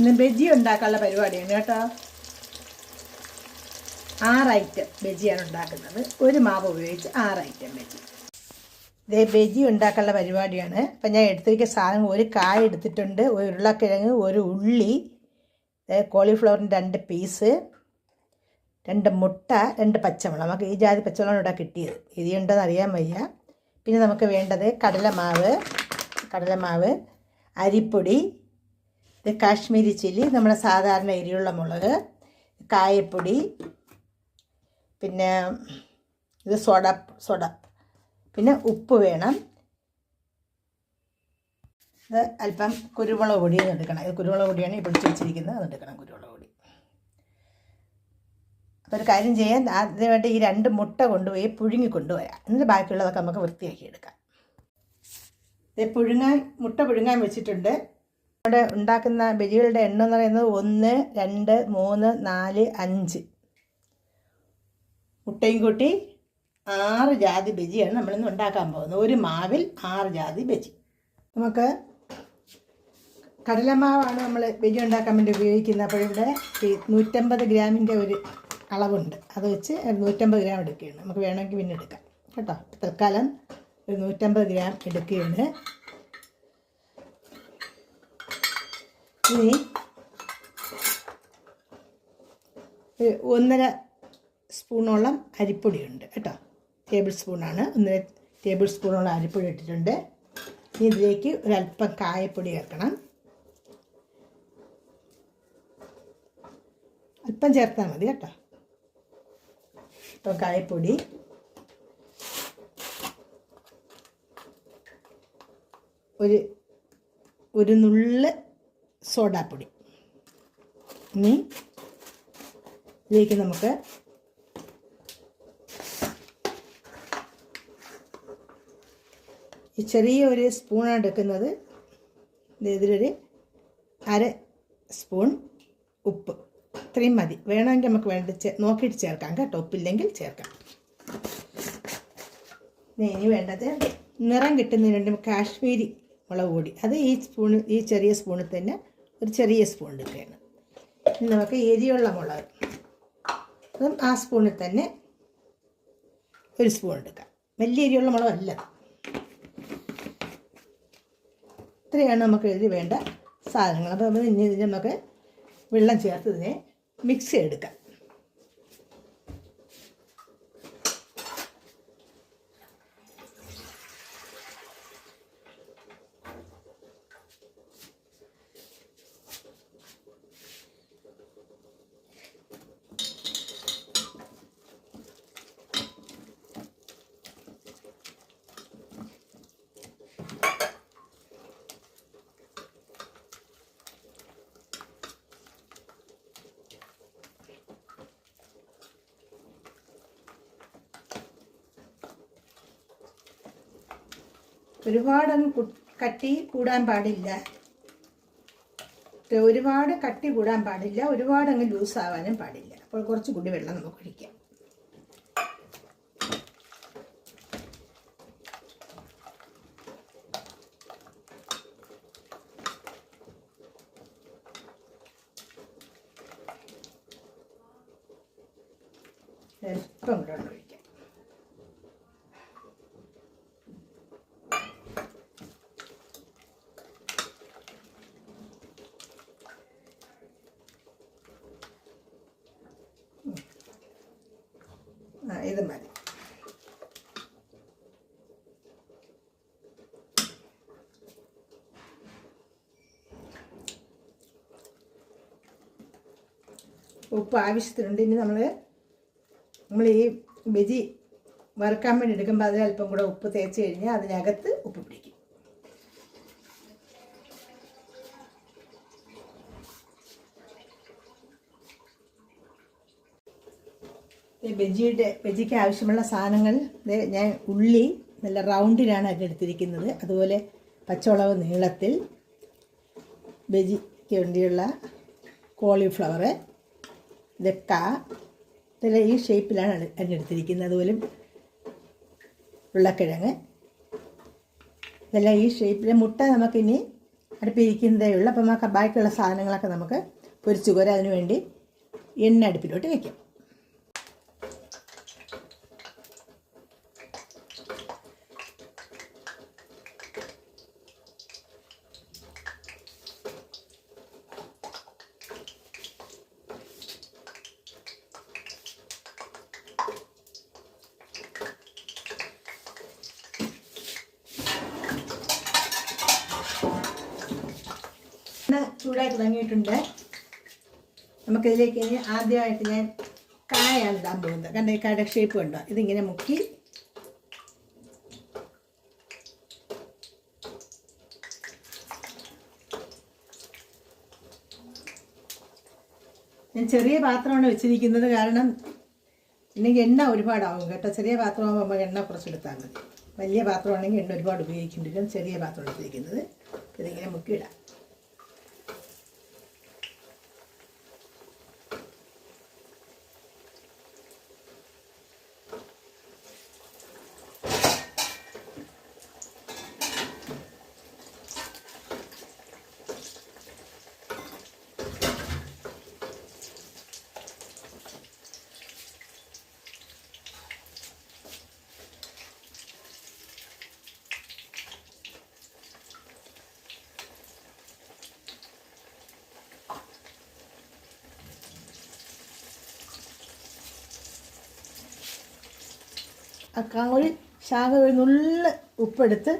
ഇന്ന് ബജി ഉണ്ടാക്കാനുള്ള പരിപാടിയാണ് കേട്ടോ. ആറ് ഐറ്റം ബജിയാണ് ഉണ്ടാക്കുന്നത്. ഒരു മാവ് ഉപയോഗിച്ച് ആറ് ഐറ്റം ബജി ഇതേ ബജി ഉണ്ടാക്കാനുള്ള പരിപാടിയാണ്. അപ്പം ഞാൻ എടുത്തിരിക്കുന്ന സാധനം ഒരു കായ എടുത്തിട്ടുണ്ട് ഒരു ഉരുളക്കിഴങ്ങ് ഒരു ഉള്ളി കോളിഫ്ലവറിന്റെ രണ്ട് പീസ് രണ്ട് മുട്ട രണ്ട് പച്ചമുളക്. നമുക്ക് ഈ ജാതി പച്ചമുളകാണ് ഇവിടെ കിട്ടിയത്. ഇതിയുണ്ടെന്ന് അറിയാൻ വയ്യ. പിന്നെ നമുക്ക് വേണ്ടത് കടലമാവ് കടലമാവ് അരിപ്പൊടി ഇത് കാശ്മീരി ചില്ലി നമ്മുടെ സാധാരണ എരിയുള്ള മുളക് കായപ്പൊടി പിന്നെ ഇത് സോഡ സോഡ. പിന്നെ ഉപ്പ് വേണം. ഇത് അല്പം കുരുമുളക് പൊടി എടുക്കണം. ഇത് കുരുമുളക് പൊടിയാണ് ഈ വെച്ചിരിക്കുന്നത്. അത് എടുക്കണം കുരുമുളക് പൊടി. അപ്പോൾ ഒരു കാര്യം ചെയ്യാൻ ആദ്യമായിട്ട് ഈ രണ്ട് മുട്ട കൊണ്ടുപോയി പുഴുങ്ങി കൊണ്ടുവരാം. എന്നിട്ട് ബാക്കിയുള്ളതൊക്കെ നമുക്ക് വൃത്തിയാക്കി എടുക്കാം. ഇത് പുഴുങ്ങാൻ മുട്ട പുഴുങ്ങാൻ വെച്ചിട്ടുണ്ട്. ഇവിടെ ഉണ്ടാക്കുന്ന ബജികളുടെ എണ്ണം എന്ന് പറയുന്നത് ഒന്ന് രണ്ട് മൂന്ന് നാല് അഞ്ച്. മുട്ടയും കൂട്ടി ആറ് ജാതി ബജിയാണ് നമ്മളിന്ന് ഉണ്ടാക്കാൻ പോകുന്നത്. ഒരു മാവിൽ ആറ് ജാതി ബജി നമുക്ക് കടലമാവാണ് നമ്മൾ ബജി ഉണ്ടാക്കാൻ വേണ്ടി ഉപയോഗിക്കുന്നത്. അപ്പോൾ ഇവിടെ നൂറ്റമ്പത് ഗ്രാമിന്റെ ഒരു അളവുണ്ട്. അത് വെച്ച് നൂറ്റമ്പത് ഗ്രാം എടുക്കുകയാണ്. നമുക്ക് വേണമെങ്കിൽ പിന്നെ എടുക്കാം. കേട്ടോ? തൽക്കാലം ഒരു നൂറ്റമ്പത് ഗ്രാം എടുക്കുകയാണ്. ഇനി ഒന്നര സ്പൂണോളം അരിപ്പൊടിയുണ്ട് കേട്ടോ. ടേബിൾ സ്പൂണാണ്. ഒന്നര ടേബിൾ സ്പൂണോളം അരിപ്പൊടി ഇട്ടിട്ടുണ്ട്. ഇനി ഇതിലേക്ക് ഒരല്പം കായപ്പൊടി ചേർക്കണം. അല്പം ചേർത്താൽ മതി കേട്ടോ. ഇപ്പം കായപ്പൊടി. ഒരു ഒരു നുള്ള് സോഡാപ്പൊടി. ഇനി ഇതിലേക്ക് നമുക്ക് ഈ ചെറിയ ഒരു സ്പൂണാണ് എടുക്കുന്നത്. ഇതിലൊരു അര സ്പൂൺ ഉപ്പ്. ഇത്രയും മതി. വേണമെങ്കിൽ നമുക്ക് വേണ്ട നോക്കിയിട്ട് ചേർക്കാം കേട്ടോ. ഉപ്പില്ലെങ്കിൽ ചേർക്കാം. ഇനി വേണ്ടത് നിറം കിട്ടുന്നതിന് വേണ്ടി കാശ്മീരി മുളക് കൂടി അത് ഈ സ്പൂണ് ഈ ചെറിയ സ്പൂണിൽ തന്നെ ഒരു ചെറിയ സ്പൂൺ എടുക്കുകയാണ്. നമുക്ക് എരിയുള്ള മുളക് അതും ആ സ്പൂണിൽ തന്നെ ഒരു സ്പൂൺ എടുക്കാം. വലിയ എരിയുള്ള മുളകല്ല. ഇത്രയാണ് നമുക്ക് ഇതിൽ വേണ്ട സാധനങ്ങൾ. അപ്പോൾ ഇനി ഇതിന് നമുക്ക് വെള്ളം ചേർത്ത് ഇതിനെ മിക്സ് ചെയ്തെടുക്കാം. ഒരുപാടങ്ങ് കു- കട്ടി കൂടാൻ പാടില്ല. ഒരുപാട് കട്ടി കൂടാൻ പാടില്ല ഒരുപാട് അങ്ങ് ലൂസ് ആവാനും പാടില്ല. അപ്പോൾ കുറച്ച് കൂടി വെള്ളം നമുക്ക് ഒഴിക്കാം. അല്പം കൂടെ വെള്ളം ഒഴിക്കാം ആ ഇത് മതി. ഉപ്പ് ആവശ്യത്തിനുണ്ട്. ഇനി നമ്മൾ നമ്മൾ ഈ ബജി വറുക്കാൻ വേണ്ടി എടുക്കുമ്പോൾ അതിൽ അല്പം കൂടെ ഉപ്പ് തേച്ച് കഴിഞ്ഞാൽ അതിനകത്ത് ഉപ്പ് പിടിക്കും ഈ ബജിയുടെ ബജിക്ക് ആവശ്യമുള്ള സാധനങ്ങൾ ഞാൻ ഉള്ളി നല്ല റൗണ്ടിലാണ് അത് എടുത്തിരിക്കുന്നത്. അതുപോലെ പച്ചമുളക് നീളത്തിൽ ബജിക്ക് വേണ്ടിയുള്ള കോളിഫ്ലവർ ഇതൊക്ക ഇതെല്ലാം ഈ ഷേപ്പിലാണ് അത് അതിനെടുത്തിരിക്കുന്നത് അതുപോലെ ഉരുളക്കിഴങ്ങ്. ഇതെല്ലാം ഈ ഷേപ്പിൽ മുട്ട നമുക്കിനി അടുപ്പിരിക്കുന്നതേ ഉള്ളൂ. അപ്പം നമുക്ക് ബാക്കിയുള്ള സാധനങ്ങളൊക്കെ നമുക്ക് പൊരിച്ചു കോരാം അതിനുവേണ്ടി എണ്ണ അടുപ്പിലോട്ട് വയ്ക്കാം ചൂടായി തുടങ്ങിയിട്ടുണ്ട്. നമുക്കിതിലേക്ക് ഇനി ആദ്യമായിട്ട് ഞാൻ കായാണ് ഇടാൻ പോകുന്നത്. കണ്ട ഈ കായുടെ ഷേപ്പ് ഉണ്ടോ ഇതിങ്ങനെ മുക്കി. ഞാൻ ചെറിയ പാത്രമാണ് വെച്ചിരിക്കുന്നത് കാരണം ഇല്ലെങ്കിൽ എണ്ണ ഒരുപാടാവും കേട്ടോ. ചെറിയ പാത്രമാകുമ്പോൾ എണ്ണ കുറച്ചെടുത്താൽ മതി. വലിയ പാത്രമാണെങ്കിൽ എണ്ണ ഒരുപാട് ഉപയോഗിക്കേണ്ടി വരും. ചെറിയ പാത്രം എടുത്തിരിക്കുന്നത്. ഇതിങ്ങനെ മുക്കിയിടാം ഒരു ശാഖ ഒരു നുള്ള് ഉപ്പെടുത്ത്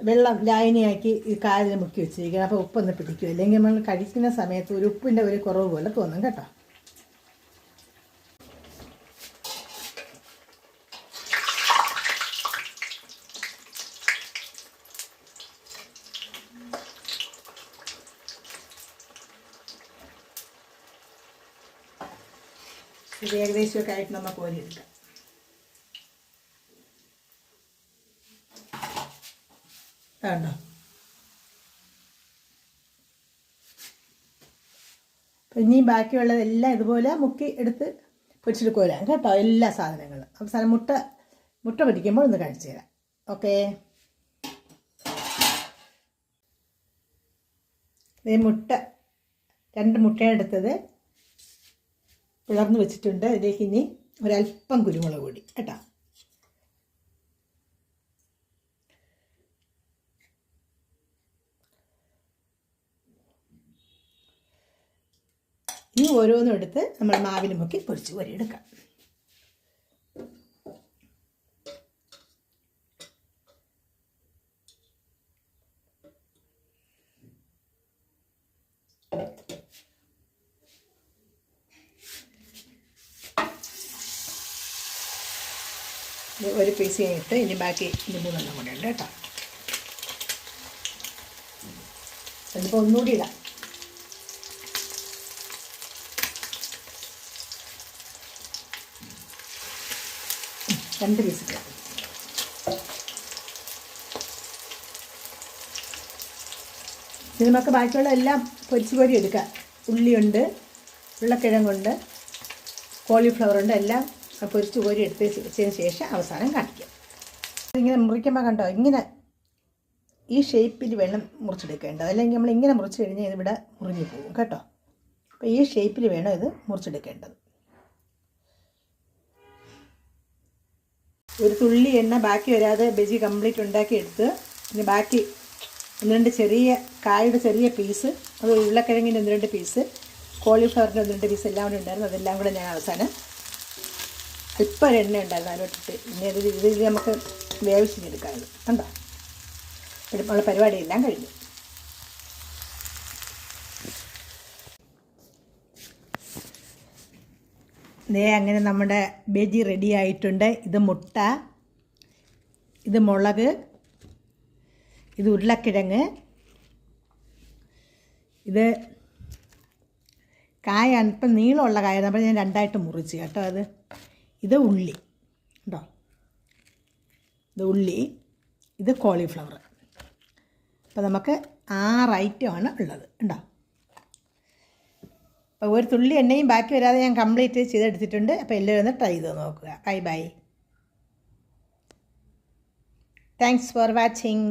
വെള്ളം ലായനിയാക്കി ഈ കാലിൽ മുക്കി വെച്ചിരിക്കണം അപ്പോൾ ഉപ്പൊന്ന് പിടിക്കും. അല്ലെങ്കിൽ നമ്മൾ കഴിക്കുന്ന സമയത്ത് ഒരു ഉപ്പിന്റെ ഒരു കുറവ് പോലെ തോന്നും കേട്ടോ. ഇത് ഏകദേശമൊക്കെ ആയിട്ട് നമുക്ക് കോരിയെടുക്കാം കണ്ടോ അപ്പം ഇനി ബാക്കിയുള്ളതെല്ലാം ഇതുപോലെ മുക്കി എടുത്ത് പൊരിച്ചെടുക്കുക വരാം കേട്ടോ എല്ലാ സാധനങ്ങളും. അവസാനം മുട്ട മുട്ട പൊരിക്കുമ്പോൾ ഒന്ന് കഴിച്ചു തരാം. ഓക്കേ. ഈ മുട്ട രണ്ട് മുട്ടയെടുത്തത് പിളർന്ന് വെച്ചിട്ടുണ്ട്. ഇതിലേക്ക് ഇനി ഒരല്പം കുരുമുളക് പൊടി കേട്ടോ. ഇനി ഓരോന്നും എടുത്ത് നമ്മൾ മാവിൽ മുക്കി പൊരിച്ച് കോരിയെടുക്കാം ഒരു പീസ് ഇട്ട് ഇനി ബാക്കി ഇനി മൂന്നെണ്ണം കൂടെ ഉണ്ട് കേട്ടോ. അതിപ്പോൾ ഒന്നുകൂടി ഇടാം. രണ്ട് ഇടാം ഇത് നമുക്ക് ബാക്കിയുള്ള എല്ലാം പൊരിച്ച് പൊരി എടുക്കാം. ഉള്ളിയുണ്ട് കോളിഫ്ലവർ ഉണ്ട് എല്ലാം പൊരിച്ച് കോരി എടുത്ത് വെച്ചതിന് ശേഷം അവസാനം കാണിക്കാം. ഇങ്ങനെ മുറിക്കുമ്പോൾ കണ്ടോ ഇങ്ങനെ ഈ ഷേപ്പിൽ വേണം മുറിച്ചെടുക്കേണ്ടത്. അല്ലെങ്കിൽ നമ്മൾ ഇങ്ങനെ മുറിച്ച് കഴിഞ്ഞാൽ ഇതിവിടെ മുറിഞ്ഞു പോകും കേട്ടോ. അപ്പോൾ ഈ ഷേപ്പിൽ വേണം ഇത് മുറിച്ചെടുക്കേണ്ടത്. ഒരു തുള്ളി എണ്ണ ബാക്കി വരാതെ ബജി കംപ്ലീറ്റ് ഉണ്ടാക്കി എടുത്ത് പിന്നെ ബാക്കി ഒന്ന് രണ്ട് ചെറിയ കായുടെ ചെറിയ പീസ് അത് ഉരുളക്കിഴങ്ങിന്റെ ഒന്ന് രണ്ട് പീസ് കോളിഫ്ലവറിന്റെ ഒന്ന് രണ്ട് പീസ് എല്ലാം കൂടെ ഉണ്ടായിരുന്നു. അതെല്ലാം കൂടെ ഞാൻ അവസാനം അല്പം ഒരു എണ്ണ ഉണ്ടായിരുന്നു അതിലോട്ടിട്ട്. ഇനി അത് ഇതിൽ നമുക്ക് വേവിച്ചിട്ടെടുക്കാറുണ്ട് കണ്ടോ? കണ്ടോ പരിപാടി എല്ലാം കഴിഞ്ഞു. ദേ അങ്ങനെ നമ്മുടെ ബജി റെഡി ആയിട്ടുണ്ട്. ഇത് മുട്ട ഇത് മുളക് ഇത് ഉരുളക്കിഴങ്ങ് ഇത് കായ ഇപ്പം നീളമുള്ള കായ. അപ്പോൾ ഞാൻ രണ്ടായിട്ട് മുറിച്ച് കേട്ടോ അത്. ഇത് ഉള്ളി കേട്ടോ ഇത് ഉള്ളി ഇത് കോളിഫ്ലവർ അപ്പോൾ നമുക്ക് ആറ് ഐറ്റമാണ് ഉള്ളത് ഉണ്ടോ അപ്പോൾ ഒരു തുള്ളി എണ്ണയും ബാക്കി വരാതെ ഞാൻ കംപ്ലീറ്റ് ചെയ്തെടുത്തിട്ടുണ്ട്. അപ്പോൾ എല്ലാവരും ഒന്ന് ട്രൈ ചെയ്ത് നോക്കുക. Bye bye thanks for watching